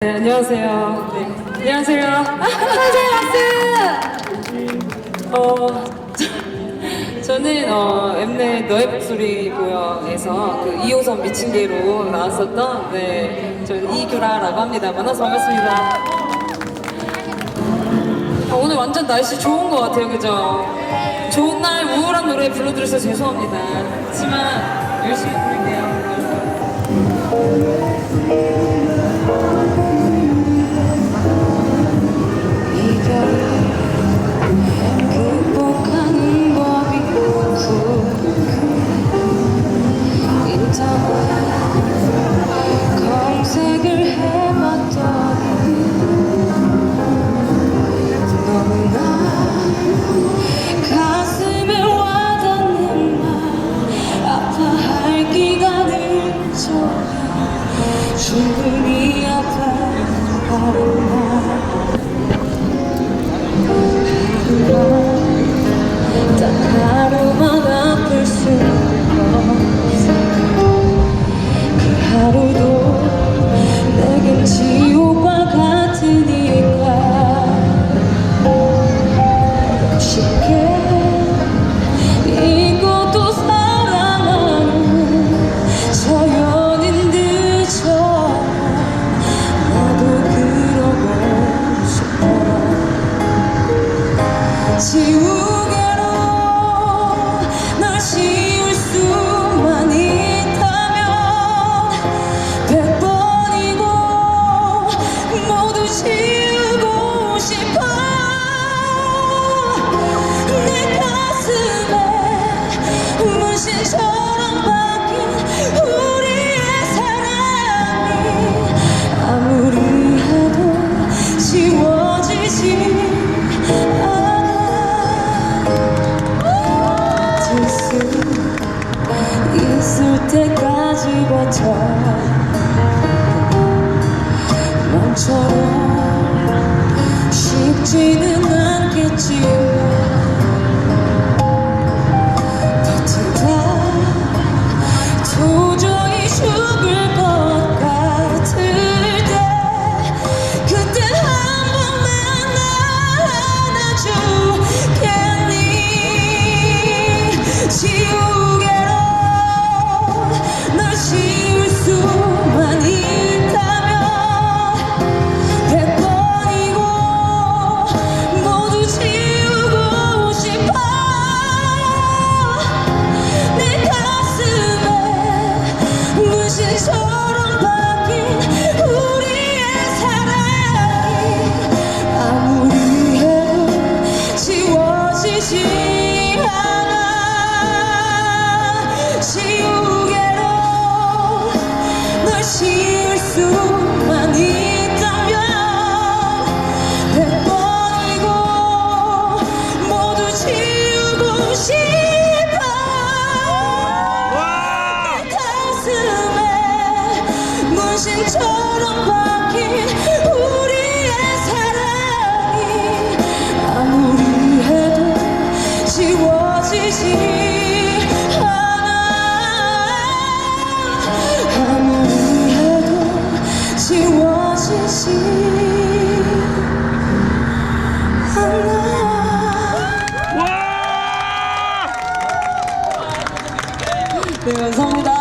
네, 안녕하세요. 네. 안녕하세요. 아, 안녕하세요, 박수! 어, 저, 저는 어, 엠넷 너의 목소리고요에서 그 이호선 미친 개로 나왔었던 네, 저는 이규라라고 합니다. 만나서 반갑습니다. 어, 오늘 완전 날씨 좋은 것 같아요, 그죠? 좋은 날 우울한 노래 불러드려서 죄송합니다. 하지만 열심히 부를게요. শুনিয়া পাই 그때까지 버텨. 너처럼 쉽지는 않겠지 네, 감사합니다.